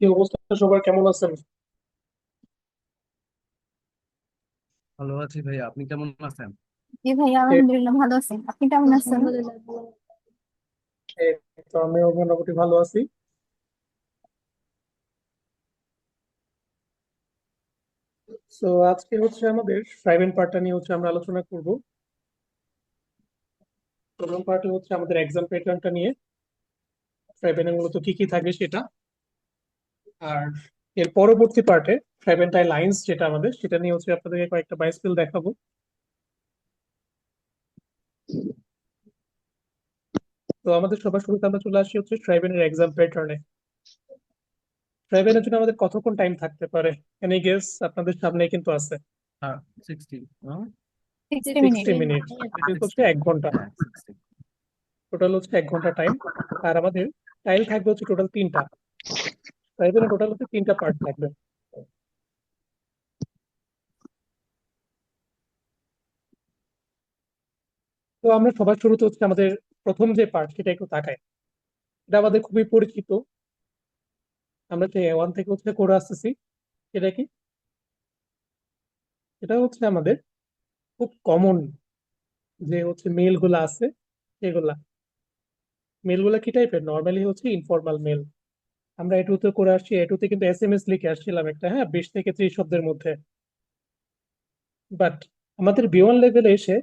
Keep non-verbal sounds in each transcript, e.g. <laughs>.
কি অবস্থা? সবার কেমন আছেন? ভালো আছি ভাই আপনি কেমন আছেন? জি ভাইয়া আলহামদুলিল্লাহ ভালো আছি। আপনি কেমন আছেন? তো আমিও মোটামুটি ভালো আছি। তো আজকে হচ্ছে আমাদের প্রাইভেট পার্টটা নিয়ে হচ্ছে আমরা আলোচনা করব। প্রথম পার্টে হচ্ছে আমাদের এক্সাম প্যাটার্নটা নিয়ে। প্রাইভেটে মূলত কি কি থাকবে সেটা। আর এর পরবর্তী পার্টে প্রাইভেন্টাই লাইন্স যেটা আমাদের সেটা নিয়ে হচ্ছে আপনাদেরকে কয়েকটা বাইস্কিল দেখাবো। তো আমাদের সবার শুরুতে আমরা চলে আসি হচ্ছে ট্রাইবেনের এক্সাম প্যাটার্নে ট্রাইবেনের জন্য আমাদের কতক্ষণ টাইম থাকতে পারে? এনি গেস আপনাদের সামনে কিন্তু আছে। হ্যাঁ sixty sixty minute sixty minute হচ্ছে এক ঘণ্টা। হ্যাঁ টোটাল হচ্ছে এক ঘণ্টা টাইম আর আমাদের টাইম থাকবে হচ্ছে টোটাল তিনটা। ট্রাইবেনের টোটাল হচ্ছে তিনটা পার্ট থাকবে। তো আমরা সবার শুরুতে হচ্ছে আমাদের প্রথম যে পার্ট সেটা একটু তাকাই। এটা আমাদের খুবই পরিচিত। আমরা যে ওয়ান থেকে হচ্ছে করে আসতেছি, সেটা কি? এটা হচ্ছে আমাদের খুব কমন যে হচ্ছে মেলগুলা আছে, সেগুলা। মেলগুলা কি টাইপের নর্মালি হচ্ছে ইনফর্মাল মেল আমরা এটুতে করে আসছি, এটুতে কিন্তু এস এম এস লিখে আসছিলাম একটা হ্যাঁ বিশ থেকে ত্রিশ শব্দের মধ্যে। বাট আমাদের বি ওয়ান লেভেলে এসে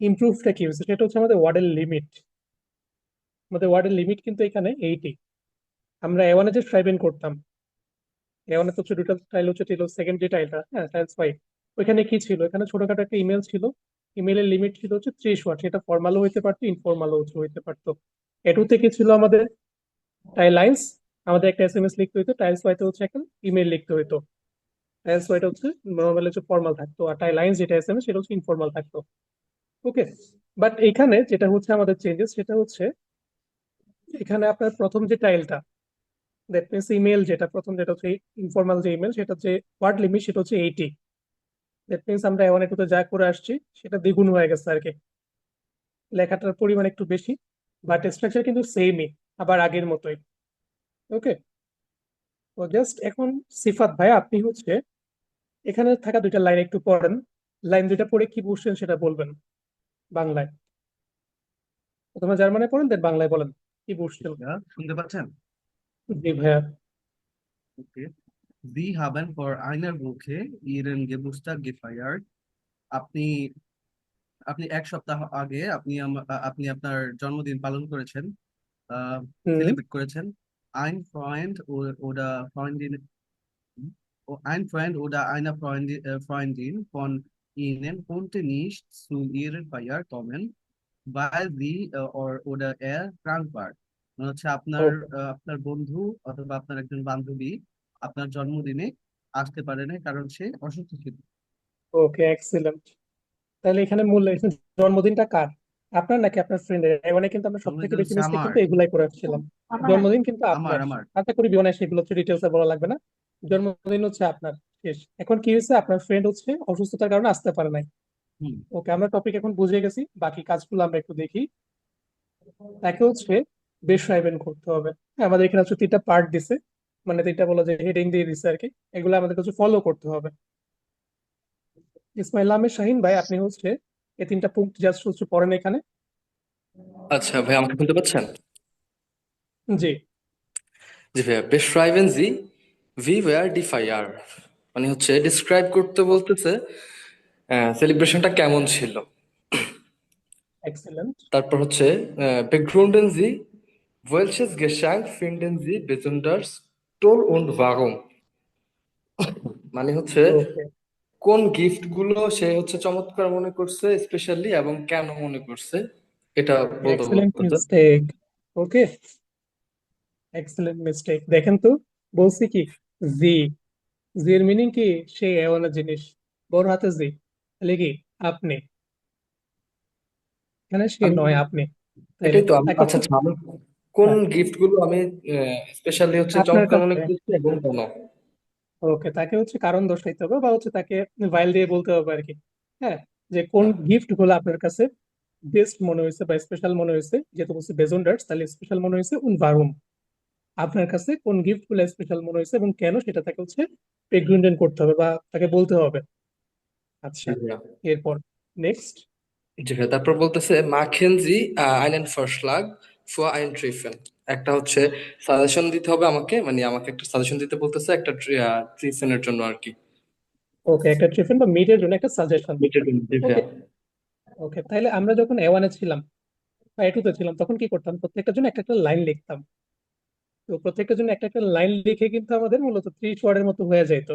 ইমপ্রুভটা কি হয়েছে? সেটা হচ্ছে আমাদের ওয়ার্ডের লিমিট আমাদের ওয়ার্ডের লিমিট কিন্তু এখানে এইটি আমরা এ ওয়ানে যে ট্রাইবেন করতাম এ তো হচ্ছে দুটা টাইল হচ্ছে ছিল সেকেন্ড যে টাইলটা হ্যাঁ টাইলস ফাইভ ওইখানে কি ছিল? এখানে ছোটখাটো একটা ইমেল ছিল। ইমেলের লিমিট ছিল হচ্ছে ত্রিশ ওয়াট সেটা ফর্মালও হইতে পারতো ইনফর্মালও হইতে পারতো। এটুতে কি ছিল আমাদের? টাইল লাইন্স আমাদের একটা এস এম এস লিখতে হইতো টাইলস ওয়াইতে হচ্ছে একটা ইমেল লিখতে হইতো। টাইলস ওয়াইটা হচ্ছে নর্মাল হচ্ছে ফর্মাল থাকতো, আর টাইল লাইন্স যেটা এস এম এস সেটা হচ্ছে ইনফর্মাল থাকতো। ওকে বাট এখানে যেটা হচ্ছে আমাদের চেঞ্জেস সেটা হচ্ছে এখানে আপনার প্রথম যে টাইলটা দ্যাট মিনস ইমেল যেটা, প্রথম যেটা হচ্ছে ইনফর্মাল যে ইমেল সেটা হচ্ছে ওয়ার্ড লিমিট সেটা হচ্ছে এইটি দ্যাট মিনস আমরা এমন একটু যা করে আসছি, সেটা দ্বিগুণ হয়ে গেছে আর কি। লেখাটার পরিমাণ একটু বেশি বাট স্ট্রাকচার কিন্তু সেমই আবার আগের মতোই। ওকে তো জাস্ট এখন সিফাত ভাই আপনি হচ্ছে এখানে থাকা দুইটা লাইন একটু পড়েন। লাইন দুইটা পড়ে কি বুঝছেন সেটা বলবেন বাংলায়? প্রথমে জার্মানে পড়েন দেন বাংলায় বলেন। কি বুঝছেন শুনতে পাচ্ছেন? জি ভাইয়া। ওকে। Sie haben vor einer Woche Ihren Geburtstag gefeiert. আপনি আপনি এক সপ্তাহ আগে আপনি আপনি আপনার জন্মদিন পালন করেছেন সেলিব্রেট করেছেন। Ein Freund oder Freundin ein Freund oder eine Freundin, äh, Freundin von Ihnen konnte nicht zu Ihrer Feier kommen, weil sie äh, oder er krank war. মানে হচ্ছে আপনার আপনার বন্ধু অথবা আপনার একজন বান্ধবী আপনার জন্মদিনে আসতে পারে না কারণ সে অসুস্থ ছিল। ওকে এক্সিলেন্ট তাহলে এখানে মূল জন্মদিনটা কার? আপনার নাকি আপনার ফ্রেন্ডের মানে কিন্তু আমরা সব থেকে বেশি মিস্টেক কিন্তু এগুলাই করে আসছিলাম জন্মদিন কিন্তু আপনার আশা করি বিমানে সেগুলো হচ্ছে ডিটেলসে বলা লাগবে না। জন্মদিন হচ্ছে আপনার শেষ। এখন কি হয়েছে? আপনার ফ্রেন্ড হচ্ছে অসুস্থতার কারণে আসতে পারে নাই। ওকে আমরা টপিক এখন বুঝে গেছি। বাকি কাজগুলো আমরা একটু দেখি। তাকে হচ্ছে বেশরাইবেন করতে হবে। হ্যাঁ, আমাদের এখানে হচ্ছে তিনটা পার্ট দিছে। মানে তিনটা বলা যায় হেডিং দিয়ে দিছে আর কি এগুলো আমাদের হচ্ছে ফলো করতে হবে। ইসমাইল আহমেদ শাহিন ভাই আপনি হচ্ছে এই তিনটা পুঙ্ক্ট জাস্ট হচ্ছে পড়েন এখানে। আচ্ছা ভাই আমাকে শুনতে পাচ্ছেন? জি। জি ভাইয়া beschreiben Sie wie war die Feier মানে হচ্ছে ডিসক্রাইব করতে বলতেছে সেলিব্রেশনটা কেমন ছিল? এক্সেলেন্ট তারপর হচ্ছে begründen Sie welches Geschenk finden Sie besonders toll und warum মানে হচ্ছে কোন গিফটগুলো সে হচ্ছে চমৎকার মনে করছে স্পেশালি এবং কেন মনে করছে এটা বলতে ওকে এক্সেলেন্ট মিস্টেক দেখেন তো বলছি কি? জি জি এর মিনিং কি? সে এমন জিনিস। বড় হাতে জি তাহলে কি? আপনি। এখানে সে নয় আপনি। এটাই তো আমি আচ্ছা আচ্ছা আমি কোন হ্যাঁ, গিফটগুলো আমি স্পেশালি হচ্ছে আপনার চমৎকার মনে কাছে করছি এবং কেন? ওকে তাকে হচ্ছে কারণ দর্শাইতে হবে বা হচ্ছে তাকে ভাইল দিয়ে বলতে হবে আর কি। হ্যাঁ যে কোন গিফটগুলো আপনার কাছে বেস্ট মনে হয়েছে বা স্পেশাল মনে হয়েছে যেহেতু বলছে বেজন্ডার্স তাহলে স্পেশাল মনে হয়েছে উন ভারুম আপনার কাছে কোন গিফটগুলো স্পেশাল মনে হয়েছে এবং কেন সেটা তাকে হচ্ছে প্রেগনেন্ট করতে হবে বা তাকে বলতে হবে? আচ্ছা এরপর নেক্সট ভাইয়া তারপর বলতেছে Sie äh, einen Vorschlag für ein একটা হচ্ছে সাজেশন দিতে হবে আমাকে মানে আমাকে একটা সাজেশন দিতে বলতেছে একটা ট্রিফেনের জন্য আর কি ওকে একটা ট্রিফেন বা মিটের জন্য একটা সাজেশন ওকে তাহলে আমরা যখন এ ওয়ানে ছিলাম বা এ টুতে ছিলাম তখন কি করতাম? প্রত্যেকটার জন্য একটা একটা লাইন লিখতাম। তো প্রত্যেকটার জন্য একটা একটা লাইন লিখে কিন্তু আমাদের মূলত ত্রিশ ওয়ার্ডের মতো হয়ে যেত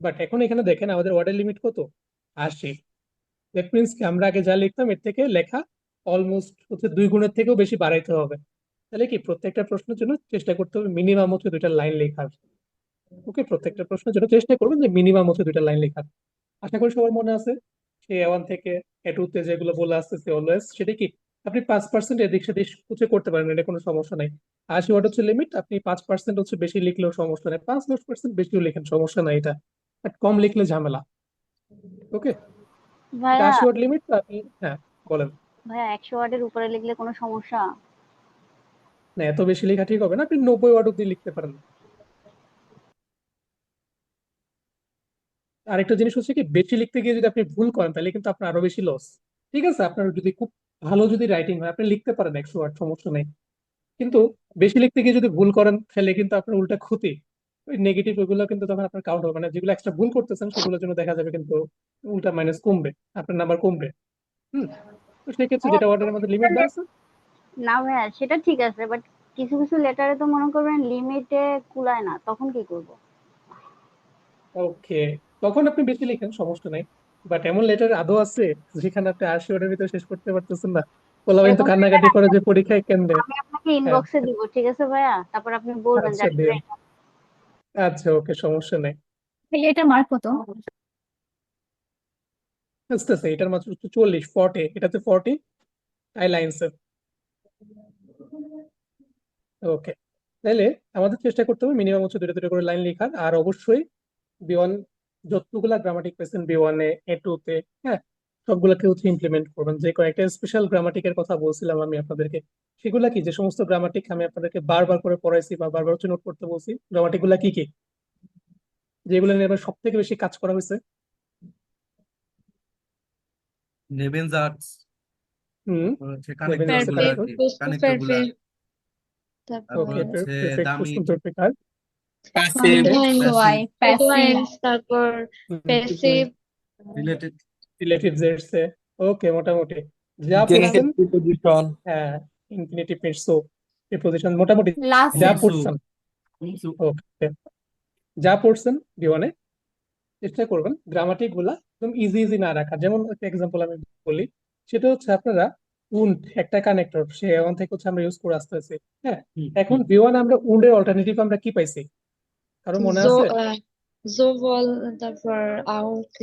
বাট এখন এখানে দেখেন আমাদের ওয়ার্ডের লিমিট কত? আশি। দ্যাট মিনস কি আমরা আগে যা লিখতাম, এর থেকে লেখা অলমোস্ট হচ্ছে দুই গুণের থেকেও বেশি বাড়াইতে হবে। তাহলে কি প্রত্যেকটা প্রশ্নের জন্য চেষ্টা করতে হবে মিনিমাম হচ্ছে দুইটা লাইন লেখার। ওকে প্রত্যেকটা প্রশ্নের জন্য চেষ্টা করবেন যে মিনিমাম হচ্ছে দুইটা লাইন লেখার। আশা করি সবার মনে আছে? সে এ ওয়ান থেকে এ টু তে যেগুলো বলে আসতেছে অলওয়েজ সেটা কি আপনি পাঁচ পার্সেন্ট এদিক সেদিক হচ্ছে করতে পারেন এটা কোনো সমস্যা নাই। আশি ওয়ার্ড হচ্ছে লিমিট আপনি পাঁচ পার্সেন্ট হচ্ছে বেশি লিখলেও সমস্যা নেই। পাঁচ দশ পার্সেন্ট বেশিও লিখেন সমস্যা নাই এটা। বাট কম লিখলে ঝামেলা। ওকে আশি ওয়ার্ড লিমিট আপনি হ্যাঁ বলেন। ভাইয়া একশো ওয়ার্ডের উপরে লিখলে কোনো সমস্যা? না এত বেশি লেখা ঠিক হবে না আপনি নব্বই ওয়ার্ড অব্দি লিখতে পারেন। আরেকটা জিনিস হচ্ছে কি বেশি লিখতে গিয়ে যদি আপনি ভুল করেন তাহলে কিন্তু আপনার আরও বেশি লস ঠিক আছে? আপনার যদি খুব ভালো যদি রাইটিং হয় আপনি লিখতে পারেন একশো ওয়ার্ড সমস্যা নেই। কিন্তু বেশি লিখতে গিয়ে যদি ভুল করেন ফেলে কিন্তু আপনার উল্টা ক্ষতি। ওই নেগেটিভ ওইগুলো কিন্তু তখন আপনার কাউন্ট হবে মানে যেগুলো এক্সট্রা ভুল করতেছেন সেগুলোর জন্য দেখা যাবে কিন্তু উল্টা মাইনাস কমবে আপনার নাম্বার কমবে। হুম? তো সেক্ষেত্রে যেটা ওয়ার্ডের মধ্যে লিমিট দেওয়া আছে? না ভাইয়া সেটা ঠিক আছে বাট কিছু কিছু লেটারে তো মনে করবেন লিমিটে কুলায় না তখন কি করব? ওকে তখন আপনি বেশি লিখেন সমস্যা নাই। বাট এমন লেটার আদৌ আছে যেখানে আপনি আশি ওটার ভিতরে শেষ করতে পারতেছেন না? পোলাপাইন তো কান্নাকাটি করে যে পরীক্ষায় কেন দেয় আমি আপনাকে ইনবক্সে দিব ঠিক আছে ভাইয়া? তারপর আপনি বলবেন যে আচ্ছা দিন আচ্ছা ওকে সমস্যা নেই। ভাইয়া এটা মার্ক কত? আস্তে আস্তে এটার মাত্র চল্লিশ ফর্টি এটাতে ফর্টি তাই লাইনস ওকে তাহলে আমাদের চেষ্টা করতে হবে মিনিমাম হচ্ছে দুটো দুটো করে লাইন লেখার আর অবশ্যই বি ওয়ান যতগুলা গ্রামাটিক পেয়েছেন বি ওয়ানে এ টু তে হ্যাঁ সবগুলাকে হচ্ছে ইমপ্লিমেন্ট করবেন যে কয়েকটা স্পেশাল গ্রামাটিকের কথা বলছিলাম আমি আপনাদেরকে সেগুলা কি যে সমস্ত গ্রামাটিক আমি আপনাদেরকে বারবার করে পড়াইছি বা বারবার হচ্ছে নোট করতে বলছি গ্রামাটিকগুলা কি কি যেগুলো নিয়ে এবার সব থেকে বেশি কাজ করা হয়েছে নেবেনজার্টস হুম হচ্ছে নেবেনজার্টস কানেক্টরগুলা আর তারপর কি তারপর হচ্ছে দামি তারপর প্যাসিভ রিলেটেড রিলেটিভস এর ওকে মোটামুটি। যা পড়ছেন প্রিপোজিশন হ্যাঁ ইনফিনিটিভ সো প্রিপোজিশন মোটামুটি যা পড়ছেন। ওকে যা পড়ছেন চেষ্টা করবেন গ্রামাটিকগুলা একদম ইজি ইজি না রাখা। যেমন একটা এক্সাম্পল আমি বলি সেটা হচ্ছে আপনারা উন্ড একটা কানেক্টর সে এখন থেকে হচ্ছে আমরা ইউজ করে আসতেছি। হ্যাঁ এখন বিওয়ান আমরা উন্ডের অল্টারনেটিভ আমরা কি পাইছি? কারও মনে আছে? তারপর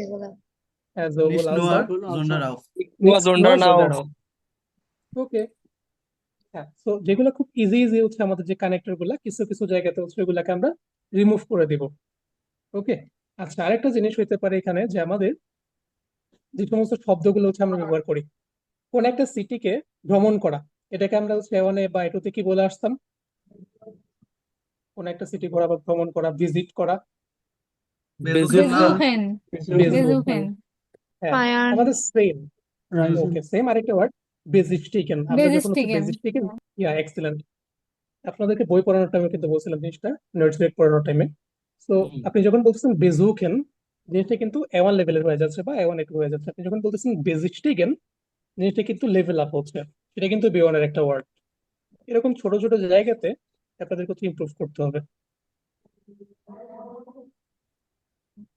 এগুলা হ্যাঁ জোবল ওকে হ্যাঁ যেগুলো খুব ইজি ইজি হচ্ছে আমাদের যে কানেক্টরগুলা কিছু কিছু জায়গাতে হচ্ছে ওগুলাকে আমরা রিমুভ করে দিব। ওকে আচ্ছা আরেকটা জিনিস হইতে পারে এখানে যে আমাদের যে সমস্ত শব্দগুলো হচ্ছে আমরা ব্যবহার করি। কোন একটা সিটিকে ভ্রমণ করা এটাকে আমরা হচ্ছে ওয়ানে বা এটুতে কি বলে আসতাম? কোন একটা সিটি ঘোরা বা ভ্রমণ করা ভিজিট করা. বেজুহেন বেজুহেন হ্যাঁ. আমাদের সেম ওকে সেম আরেকটা ওয়ার্ড বেজিস্টিকেন আমরা যখন হচ্ছে Besichtigen. বেজিস্টিকেন ইয়া এক্সিলেন্ট আপনাদেরকে বই পড়ানোর টাইমে কিন্তু বলছিলাম জিনিসটা নোটস রিড পড়ানোর টাইমে তো আপনি যখন বলতেছেন বেজুকেন জিনিসটা কিন্তু এ ওয়ান লেভেলের হয়ে যাচ্ছে বা এ ওয়ান একটু হয়ে যাচ্ছে। আপনি যখন বলতেছেন বেজিস্টিকেন জিনিসটা কিন্তু লেভেল আপ হচ্ছে। সেটা কিন্তু বি ওয়ানের একটা ওয়ার্ড এরকম ছোট ছোট জায়গাতে আপনাদের হচ্ছে ইমপ্রুভ করতে হবে।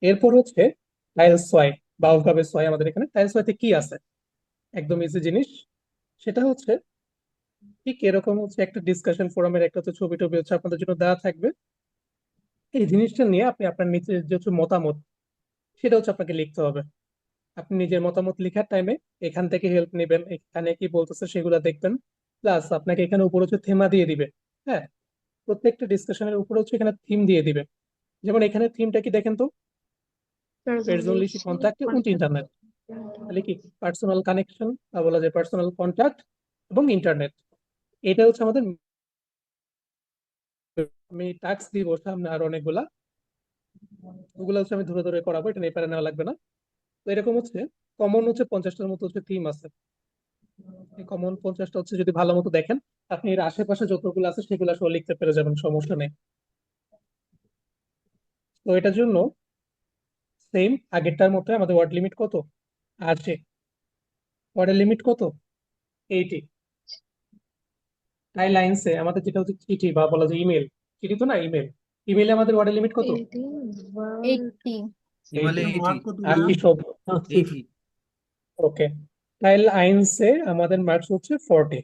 এরপর হচ্ছে টাইলস সোয়াই বা অভাবে সোয়াই আমাদের এখানে। টাইলস সোয়াইতে কি আছে? একদম ইজি জিনিস। সেটা হচ্ছে ঠিক এরকম হচ্ছে একটা ডিসকাশন ফোরামের একটা তো ছবি টবি হচ্ছে আপনাদের জন্য দেওয়া থাকবে। এই জিনিসটা নিয়ে আপনি আপনার নিজের যে হচ্ছে মতামত, সেটা হচ্ছে আপনাকে লিখতে হবে। আপনি নিজের মতামত লেখার টাইমে এখান থেকে হেল্প নেবেন, এখানে কি বলতেছে সেগুলো দেখবেন। প্লাস আপনাকে এখানে উপর হচ্ছে থেমা দিয়ে দিবে। হ্যাঁ? প্রত্যেকটা ডিসকাশনের উপর হচ্ছে এখানে থিম দিয়ে দিবে। যেমন এখানে থিমটা কি দেখেন তো? Kontakte und Internet তাহলে কি? পার্সোনাল কানেকশন বা বলা যায় পার্সোনাল কন্ট্যাক্ট এবং ইন্টারনেট এটা হচ্ছে আমাদের আমি টাস্ক দিব সামনে আর অনেকগুলা। ওগুলো হচ্ছে আমি ধরে ধরে করাবো এটা নিয়ে প্যারা নেওয়া লাগবে না। তো এরকম হচ্ছে কমন হচ্ছে পঞ্চাশটার মতো হচ্ছে থিম আছে। কমন পঞ্চাশটা হচ্ছে যদি ভালো মতো দেখেন আপনি এর আশেপাশে যতগুলো আছে সেগুলো সহ লিখতে পেরে যাবেন সমস্যা নেই। তো এটার জন্য সেম আগেরটার মতো আমাদের ওয়ার্ড লিমিট কত? আশি ওয়ার্ডের লিমিট কত? এইটি তাই লাইন্সে আমাদের যেটা হচ্ছে চিঠি বা বলা যায় ইমেল চিঠি তো না ইমেল ইমেলে আমাদের ওয়ার্ডের লিমিট কত? 18 word এইটটি ইমেলে এইটি মার্ক এইটি কত আশি শব্দ এইটি ওকে টাইল আইনসে আমাদের মার্কস হচ্ছে ফর্টি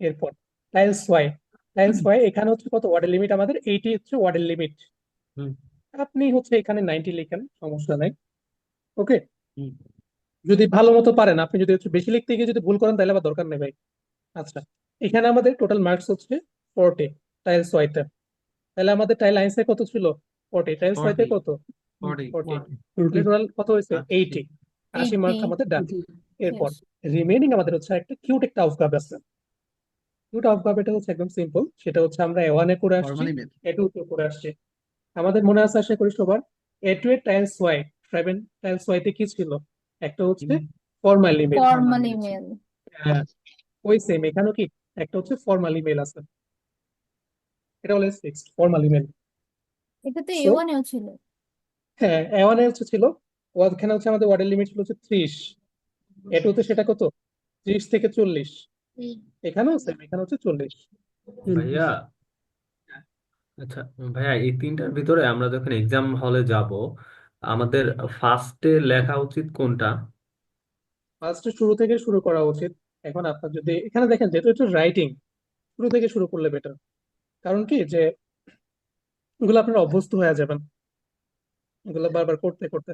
এরপর টাইলস ওয়াই টাইলস ওয়াই এখানে হচ্ছে কত? ওয়ার্ডের লিমিট আমাদের এইটি হচ্ছে ওয়ার্ডের লিমিট। আপনি হচ্ছে এখানে নাইনটি লিখেন সমস্যা নাই। ওকে যদি ভালো মতো পারেন আপনি যদি হচ্ছে বেশি লিখতে গিয়ে যদি ভুল করেন তাহলে আবার দরকার নেই ভাই। আচ্ছা এখানে আমাদের টোটাল মার্কস হচ্ছে ফোরটি টাইলস ওয়াইতে তাহলে আমাদের টাইল আইনসে কত ছিল? ফোরটি টাইলস ওয়াইতে 40 কত? ফর্টি ফোরটি টোটাল কত হয়েছে? এইটি আশি মার্ক আমাদের ডান এরপর রিমেইনিং আমাদের হচ্ছে একটা কিউট একটা অফগাব আছে। কিউট অফগাব এটা হচ্ছে একদম সিম্পল সেটা হচ্ছে আমরা এ ওয়ানে করে আসছি। এ টু তে করে আসছি। আমাদের মনে আছে আশা করি সবার এ টু এ টাইলস ওয়াই সেভেন টাইলস ওয়াইতে কি ছিল? একটা হচ্ছে ফর্মাল ইমেল ফর্মাল ইমেল ওই সেম এখানেও কি? একটা হচ্ছে ফর্মাল ইমেল আছে। এটা হলো ফিক্সড ফর্মাল ইমেল এটা তো এ ওয়ানেও ছিল। হ্যাঁ এ ওয়ানে হচ্ছে ছিল ওখানে হচ্ছে আমাদের ওয়ার্ডের লিমিট ছিল হচ্ছে ত্রিশ। এ টু তে সেটা কত? ত্রিশ থেকে চল্লিশ। এখানেও সেম এখানে হচ্ছে চল্লিশ। ভাইয়া আচ্ছা ভাইয়া এই তিনটার ভিতরে আমরা যখন এক্সাম হলে যাব আমাদের ফার্স্টে লেখা উচিত কোনটা? ফার্স্টে শুরু থেকে শুরু করা উচিত। এখন আপনার যদি এখানে দেখেন যেহেতু এটা রাইটিং শুরু থেকে শুরু করলে বেটার কারণ কি যে এগুলো আপনারা অভ্যস্ত হয়ে যাবেন। এগুলো বারবার করতে করতে।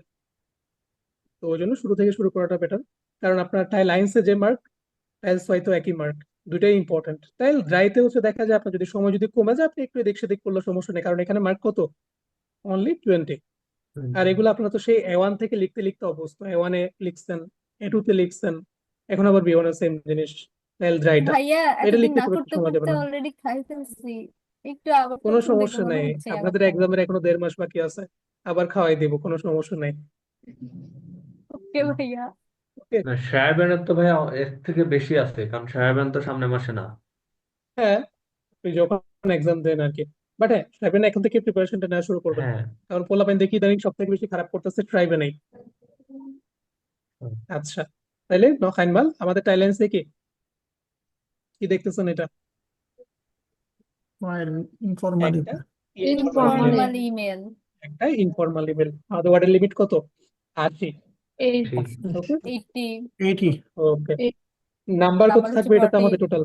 তো ওই জন্য শুরু থেকে শুরু করাটা বেটার কারণ আপনার টাইল লাইন্সে যে মার্ক টাইলস হয়তো একই মার্ক দুইটাই ইম্পর্টেন্ট টাইল ড্রাইতে হচ্ছে দেখা যায় আপনার যদি সময় যদি কমে যায় আপনি একটু এদিক সেদিক করলে সমস্যা নেই। কারণ এখানে মার্ক কত? অনলি টোয়েন্টি আর এগুলো আপনারা তো সেই এ ওয়ান থেকে লিখতে লিখতে অভ্যস্ত। এ ওয়ানে লিখছেন এ টু তে লিখছেন এখন আবার বি ওয়ানে সেম জিনিস। টাইল ড্রাইটা ভাইয়া এটা লিখতে করতে সময় যাবে করতে না। অলরেডি খাই ফেলছি। একটু আবার কোনো সমস্যা নেই। আপনাদের এক্সামের এখনও দেড় মাস বাকি আছে। আবার খাওয়াই দিব কোনো সমস্যা নেই। ওকে ভাইয়া। না সাহেবের তো ভাইয়া এর থেকে বেশি আছে কারণ সাহেবেন তো সামনে মাসে না। হ্যাঁ আপনি যখন এক্সাম দেন আর কি। বাট হ্যাঁ ট্রাইবেন এখন থেকে প্রিপারেশনটা নেওয়া শুরু করবেন হ্যাঁ। কারণ পোলাপাইন দেখি ইদানিং সব থেকে বেশি খারাপ করতেছে ট্রাইবেনেই। আচ্ছা তাইলে নখাইনমাল আমাদের টাইলেন্সে কি? কি দেখতেছেন এটা? ইনফরমাল একটা Informal. ফর্মাল ইমেল একটা ইনফর্মাল ইমেল আমাদের ওয়ার্ডের লিমিট কত? আশি। এইটি ওকে নাম্বার কত থাকবে? এটাতে 40 আমাদের টোটাল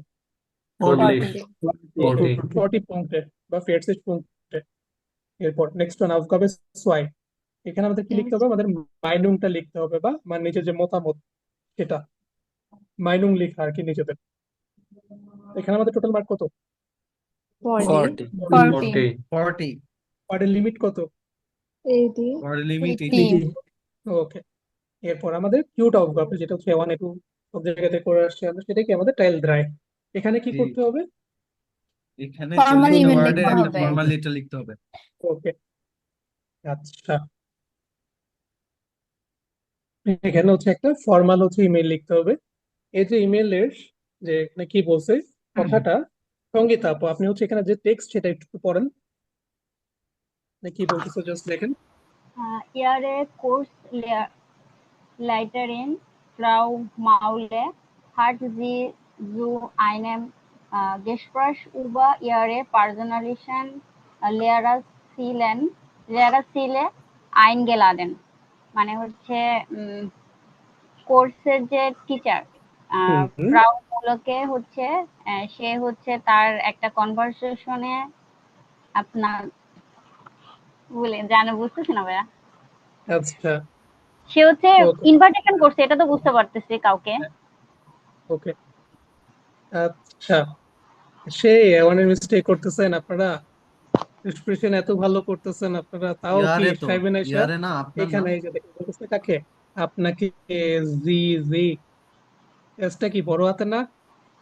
চল্লিশ ফর্টি ফোরটি ফর্টি পয়েন্টে বা ফেয়ারসিস পয়েন্টে এরপর নেক্সট ওয়ান আউটকামে সোয়াই এখানে আমাদের কি লিখতে হবে? আমাদের মাইনুংটা লিখতে হবে বা আমার নিজের যে মতামত সেটা। মাইনুং লেখা আর কি নিজেদের এখানে আমাদের টোটাল মার্ক কত? Forty forty forty forty limit কত? ওয়ার্ড লিমিট এইটটি ওকে এরপর আমাদের কিউট আউটকাম যেটা হচ্ছে ওয়ান টু সব জায়গাতে করে আসছে আমরা সেটা কি আমাদের টাইল ড্রাই এখানে কি জি। করতে হবে? এখানে email ওয়ার্ডের লিখতে একটা হবে। ফর্মাল লেটার লিখতে হবে। ওকে আচ্ছা। এখানে হচ্ছে একটা ফর্মাল হচ্ছে ইমেল লিখতে হবে। এই যে ইমেলের যে এখানে কি বলছে কথাটা সঙ্গীতা আপু আপনি হচ্ছে এখানে যে টেক্সট সেটা একটু পড়েন। না কি বলতেছে জাস্ট দেখেন। Uh, Ihre লাইটারিন ফ্রাউ মাউলে হার্ট জি জু আইনেম গেসপ্রাস উবা ইয়ারে পার্জনালিশন লেয়ারাস সিলেন লেয়ারাস সিলে আইন গেলাদেন মানে হচ্ছে কোর্সের যে টিচার ফ্রাউ মাউলকে হচ্ছে সে হচ্ছে তার একটা কনভারসেশনে আপনার বলে জানা বুঝতেছি না ভাইয়া? আচ্ছা। সে হচ্ছে Okay. ইনভাইটেশন করছে এটা তো বুঝতে পারতেছি কাউকে। ওকে আচ্ছা সে অনেক মিস্টেক করতেছেন আপনারা? এক্সপ্রেশন এত ভালো করতেছেন আপনারা তাও কি সাইবেন না আপনার এখানে এই যে দেখেন বলতেছে কাকে? আপনাকে জি জি এসটা কি বড় হাতে না?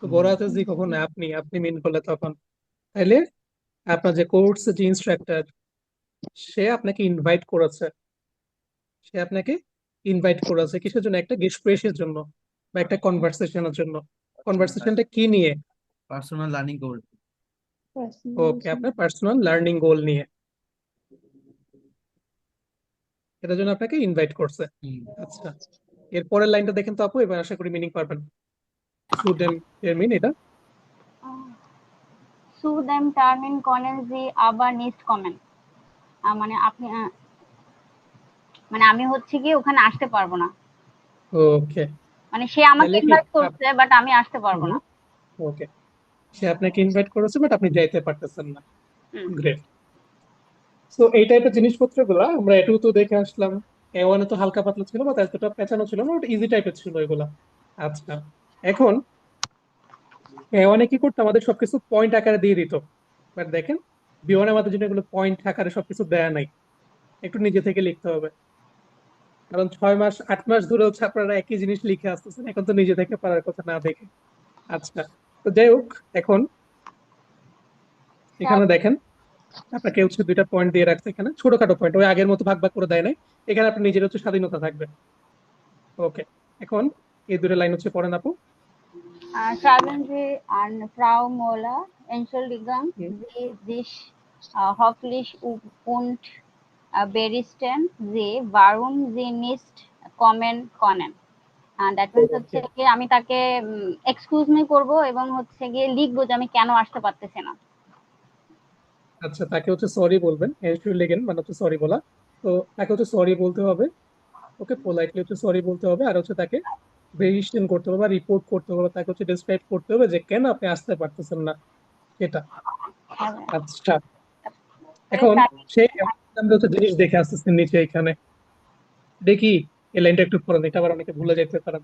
তো বড় হাতে জি কখন? আপনি আপনি মিন করলে তখন। তাইলে আপনার যে কোর্স যে ইনস্ট্রাক্টর সে আপনাকে ইনভাইট করেছে। সে আপনাকে ইনভাইট করেছে কিসের জন্য? একটা গেস্ট জন্য বা একটা কনভারসেশনের জন্য। কনভারসেশনটা কি নিয়ে? পার্সোনাল লার্নিং গোল ওকে আপনার পার্সোনাল লার্নিং গোল নিয়ে। এটার জন্য আপনাকে ইনভাইট করছে। আচ্ছা। এর পরের লাইনটা দেখেন তো আপু এবার আশা করি মিনিং পারবেন। স্টুডেন্ট এর মিন এটা। সু দেম টার্মিন কনেন জি আবার নিস্ট কমেন মানে আপনি মানে আমি হচ্ছে কি ওখানে আসতে পারব না। ওকে মানে সে আমাকে ইনভাইট করছে বাট আমি আসতে পারব না। ওকে সে আপনাকে ইনভাইট করেছে বাট আপনি যাইতে পারতেছেন না। গ্রেট সো এই টাইপের জিনিসপত্রগুলো আমরা এটু তো দেখে আসলাম। এ ওয়ানে তো হালকা পাতলা ছিল বা এতটা পেঁচানো ছিল না ওটা ইজি টাইপের ছিল এগুলা। আচ্ছা। এখন এ ওয়ানে কি করতো? আমাদের সবকিছু পয়েন্ট আকারে দিয়ে দিত। বাট দেখেন বি ওয়ানে আমাদের জন্য এগুলো পয়েন্ট আকারে সবকিছু দেয়া নাই। একটু নিজে থেকে লিখতে হবে। কারণ ছয় মাস আট মাস ধরে হচ্ছে আপনারা একই জিনিস লিখে আসতেছেন এখন তো নিজে থেকে পারার কথা না দেখে। আচ্ছা তো যাই হোক এখন এখানে দেখেন আপনাকে হচ্ছে দুইটা পয়েন্ট দিয়ে রাখছে এখানে ছোটখাটো পয়েন্ট ওই আগের মতো ভাগ ভাগ করে দেয় নাই। এখানে আপনি নিজের হচ্ছে স্বাধীনতা থাকবে। ওকে এখন এই দুটো লাইন হচ্ছে পড়েন আপু। schreiben an Frau Moller, Entschuldigung. Sie sich hoffentlich und berichten Sie, warum Sie nicht kommen that means হচ্ছে কি আমি তাকে এক্সকিউজ মি করব এবং হচ্ছে গিয়ে লিখব যে আমি কেন আসতে পারতেছি না। আচ্ছা তাকে হচ্ছে সরি বলবেন লিগেন মানে হচ্ছে সরি বলা। তো তাকে হচ্ছে সরি বলতে হবে। ওকে পোলাইটলি হচ্ছে সরি বলতে হবে আর হচ্ছে তাকে ভেরিফিকেশন করতে হবে বা রিপোর্ট করতে হবে তাকে হচ্ছে ডিসক্রাইব করতে হবে যে কেন আপনি আসতে পারতেছেন না। এটা। হ্যাঁ, আচ্ছা। এখন সেই আমরা জিনিস দেখে আসতেছেন নিচে এখানে। দেখি এই লাইনটা একটু পড়েন এটা আবার অনেকে ভুলে যেতে পারেন।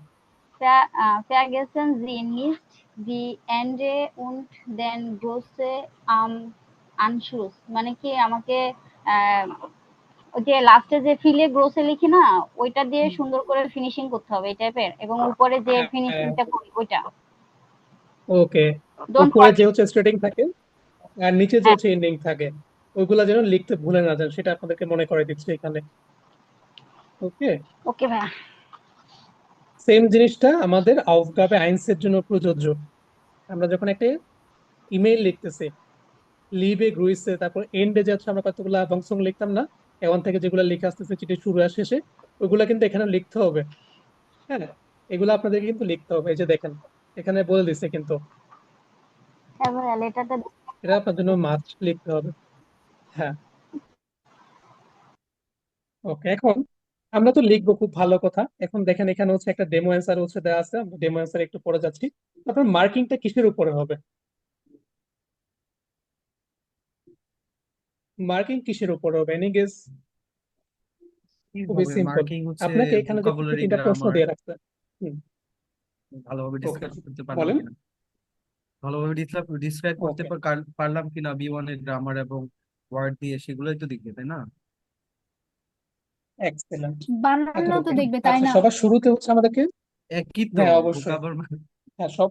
Ver, vergessen Sie nicht die Ende und den große am Anschluss মানে কি আমাকে ওই যে লাস্টে যে ফিলে গ্রোসে লিখি না ওইটা দিয়ে সুন্দর করে ফিনিশিং করতে হবে এই টাইপের এবং উপরে যে হ্যাঁ, ফিনিশিংটা করি ওইটা। ওকে উপরে যে হচ্ছে স্টার্টিং থাকে আর নিচে যে হচ্ছে এন্ডিং থাকে। ওইগুলা যেন লিখতে ভুলে না যান সেটা আপনাদেরকে মনে করে দিচ্ছে এখানে। ওকে ওকে ভাইয়া। সেম জিনিসটা আমাদের আউফগাবে আইনসের জন্য প্রযোজ্য। আমরা যখন একটা ইমেইল লিখতেছি লিবে গ্রুইসে তারপর এন্ডে যে হচ্ছে আমরা কতগুলা বংশং লিখতাম না এখন থেকে যেগুলো লিখে আসতেছে চিঠি শুরু আর শেষে ওইগুলা কিন্তু এখানে লিখতে হবে। হ্যাঁ? এগুলো আপনাদেরকে কিন্তু লিখতে হবে। এই যে দেখেন এখানে বলে দিছে কিন্তু। হ্যাঁ লেটারটা এটা আপনার জন্য মাস্ট লিখতে হবে। হ্যাঁ। ওকে এখন আমরা তো লিখব খুব ভালো কথা। এখন দেখেন এখানে হচ্ছে একটা ডেমো অ্যান্সার হচ্ছে দেওয়া আছে। আমরা ডেমো অ্যান্সার একটু পরে যাচ্ছি। আপনার মার্কিংটা কিসের উপরে হবে? মার্কিং কিসের উপরে হবে? এনি গেস খুবই সিম্পল মার্কিং হচ্ছে আপনাকে এখানে তিনটা প্রশ্ন দিয়ে রাখছে ভালোভাবে. ডিসক্রাইব করতে পারলাম কিনা? ভালোভাবে ডিসক্রাইব করতে পারলাম কিনা? বি ওয়ানের গ্রামার এবং ওয়ার্ড দিয়ে সেগুলোই তো দেখবে তাই না? এক্সেলেন্ট বানানো তো দেখবে তাই আচ্ছা না? সবার শুরুতে হচ্ছে আমাদেরকে? একই তো হ্যাঁ, অবশ্যই। হ্যাঁ সব।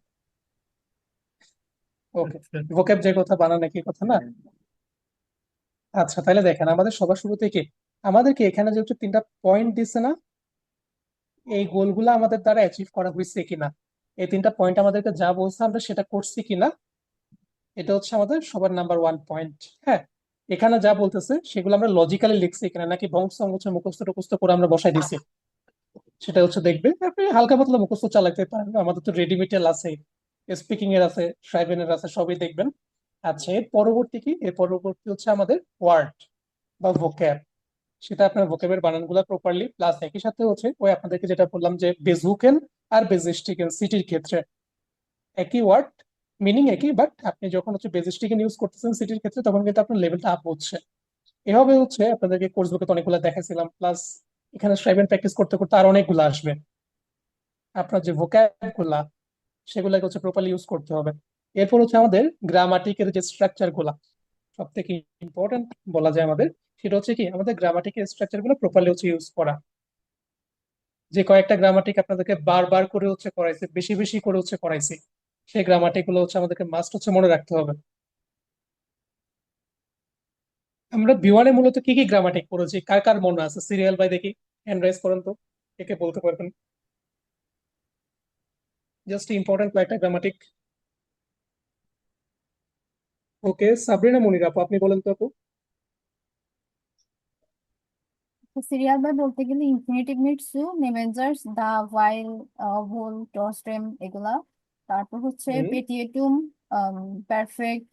ওকে ভোক্যাব যে কথা বানান একই কথা না? আচ্ছা তাহলে দেখেন আমাদের সবার শুরুতে কি? আমাদেরকে এখানে যে হচ্ছে তিনটা পয়েন্ট দিচ্ছে না এই গোলগুলো আমাদের দ্বারা অ্যাচিভ করা হয়েছে কিনা? এই তিনটা পয়েন্ট আমাদেরকে যা বলছে আমরা সেটা করছি কিনা? এটা হচ্ছে আমাদের সবার নাম্বার ওয়ান পয়েন্ট হ্যাঁ? এখানে যা বলতেছে, সেগুলো আমরা লজিক্যালি লিখছি এখানে, নাকি বংশ হচ্ছে মুখস্থ, টুখস্থ করে আমরা বসাই দিছি। সেটা হচ্ছে দেখবে, আপনি হালকা পাতলা মুখস্থ চালাতে পারেন। আমাদের তো রেডিমেটেল আছে স্পিকিং এর আছে এর আছে, সবই দেখবেন। আচ্ছা এর পরবর্তী কি? এর পরবর্তী হচ্ছে আমাদের ওয়ার্ড বা ভোক্যাব সেটা আপনার ভোক্যাবের বানানগুলো প্রপারলি প্লাস একই সাথে হচ্ছে ওই আপনাদেরকে যেটা বললাম যে বেজুকেন আর বেজিস্টিকেন সিটির ক্ষেত্রে। একই ওয়ার্ড মিনিং একই বাট আপনি যখন হচ্ছে বেজিস্টিকেন ইউজ করতেছেন সিটির ক্ষেত্রে, তখন কিন্তু আপনার লেভেলটা আপ হচ্ছে। এভাবে হচ্ছে আপনাদেরকে কোর্স বুকে তো অনেকগুলো দেখাইছিলাম প্লাস এখানে ট্রাইবেন প্র্যাকটিস করতে করতে আর অনেকগুলো আসবে। আপনার যে ভোক্যাবগুলা সেগুলোকে হচ্ছে প্রপারলি ইউজ করতে হবে। এরপর হচ্ছে আমাদের গ্রামাটিকের যে স্ট্রাকচারগুলা সব থেকে ইম্পর্টেন্ট বলা যায় আমাদের, সেটা হচ্ছে কি, আমাদের গ্রামাটিকের স্ট্রাকচারগুলো প্রপারলি হচ্ছে ইউজ করা। যে কয়েকটা গ্রামাটিক আপনাদেরকে বারবার করে হচ্ছে করাইছে, বেশি বেশি করে হচ্ছে করাইছি। সেই গ্রামাটিকগুলো হচ্ছে আমাদেরকে মাস্ট হচ্ছে মনে রাখতে হবে। আমরা বিওয়ানে মূলত কি কি গ্রামাটিক পড়েছি? কার কার মনে আছে? সিরিয়াল বাই দেখি হ্যান্ড রাইজ করেন তো কে কে বলতে পারবেন। জাস্ট ইম্পর্টেন্ট কয়েকটা গ্রামাটিক ওকে সাবরিনা মনির আপু, আপনি বলেন তো আপু। সিরিয়াল বাই বলতে গেলে ইনফিনিটিভ মিটসু নেমেঞ্জার্স দা ওয়াইল হোল টস্টেম এগুলা। তারপর হচ্ছে। পেটিয়েটুম পারফেক্ট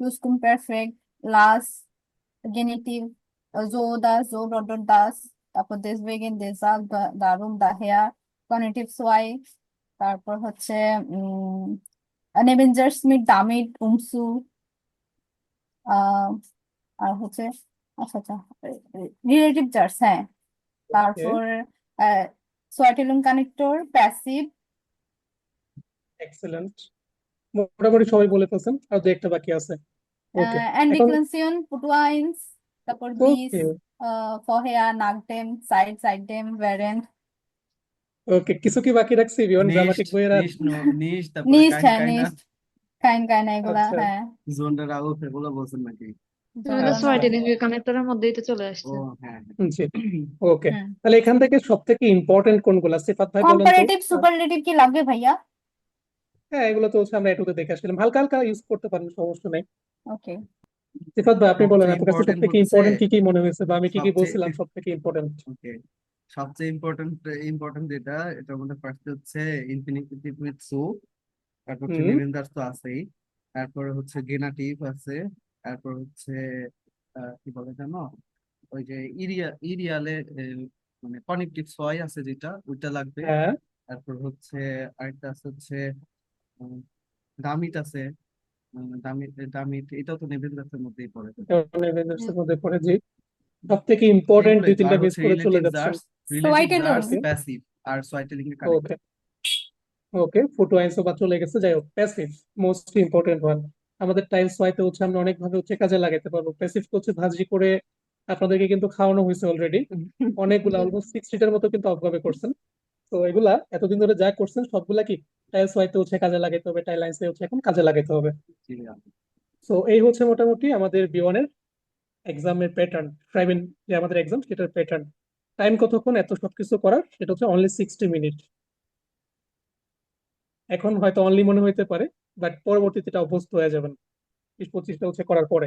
প্লুসকুম পারফেক্ট লাস গেনিটিভ জো দাস জো ডট দাস তারপর দেসওয়েগেন দেসাল দারুম দাহেয়া কনেটিভ সোয়াই তারপর হচ্ছে নেমেঞ্জার্স মিট দামিট উমসু আর হচ্ছে আচ্ছা আচ্ছা রিলেটিভ জার্স হ্যাঁ তারপর সোয়াটিলুম কানেক্টর প্যাসিভ এক্সেলেন্ট মোটামুটি সবাই বলে ফেলছেন আর দু একটা বাকি আছে। ওকে এখন অ্যান্ডিক্লেনসিয়ন পুটুয়াইন্স তারপর বিস ওকে ফহেয়া নাগডেম সাইড সাইডেম ভ্যারেন্ট ওকে কিছু কি বাকি রাখছি? বিওয়ান গ্রামাটিক বইয়ের আর নিস্ট নো নিস্ট তারপরে নিস্ট কাইন হ্যাঁ কাইন এগুলা আচ্ছা। হ্যাঁ। এগুলো বলছেন নাকি? হ্যাঁ সোয়াইটিলিং কানেক্টরের মধ্যেই তো চলে আসছে। হ্যাঁ হ্যাঁ। জি ওকে তাহলে এখান থেকে সব থেকে ইম্পর্টেন্ট কোনগুলা? সিফাত ভাই বলেন তো। কম্পারেটিভ সুপারলেটিভ কি লাগবে ভাইয়া? হ্যাঁ এগুলো তো হচ্ছে আমরা এটুতে দেখে আসলাম। হালকা হালকা ইউজ করতে পারেন সমস্যা নেই। ওকে সিফাত ভাই আপনি বলেন সবচেয়ে আপনার কাছে সব ইম্পর্টেন্ট থেকে হচ্ছে ইম্পর্টেন্ট কি কি মনে হয়েছে বা আমি কি কি সবচেয়ে বলছিলাম সব থেকে ইম্পর্টেন্ট ওকে সবচেয়ে ইম্পর্টেন্ট ইম্পর্টেন্ট যেটা এটার মধ্যে ফার্স্ট হচ্ছে ইনফিনিটিভ উইথ সো তারপর হচ্ছে হুম। তো আছেই। তারপর হচ্ছে গেনাটিভ আছে তারপর হচ্ছে আহ, কি বলে জানো ওই যে ইরিয়া ইরিয়ালে মানে কনেকটিভ সয় আছে যেটা ওইটা লাগবে। হ্যাঁ। তারপর হচ্ছে আরেকটা আছে হচ্ছে দামিট আছে। উম, দামিট দামিট এটাও তো মধ্যেই পড়ে। মধ্যে পড়ে জি। সব থেকে ইম্পর্টেন্ট দুই তিনটা হচ্ছে করে চলে প্যাসিভ আর সোয়াইটেলিং এর ওকে ফুটো বা চলে গেছে যাই হোক প্যাসিভ মোস্ট ইম্পর্টেন্ট ওয়ান আমাদের টাইলস ওয়াইতে হচ্ছে আমরা অনেক ভাবে হচ্ছে কাজে লাগাতে পারব। প্যাসিভ হচ্ছে ভাজি করে আপনাদেরকে কিন্তু খাওয়ানো হয়েছে অলরেডি <laughs> অনেকগুলা অলমোস্ট সিক্সটিটার মতো কিন্তু অবভাবে করছেন। তো এগুলা এতদিন ধরে যা করছেন সবগুলা কি টাইলস ওয়াইতে হচ্ছে কাজে লাগাতে হবে টাইল লাইন্সে হচ্ছে এখন কাজে লাগাতে হবে? তো এই হচ্ছে মোটামুটি আমাদের বিওয়ানের এক্সামের প্যাটার্ন ট্রাইবেন যে আমাদের এক্সাম সেটার প্যাটার্ন টাইম কতক্ষণ এত সবকিছু করার? সেটা হচ্ছে অনলি সিক্সটি মিনিট এখন হয়তো অনলি মনে হইতে পারে বাট পরবর্তীতে এটা অভ্যস্ত হয়ে যাবেন। বিশ পঁচিশটা হচ্ছে করার পরে।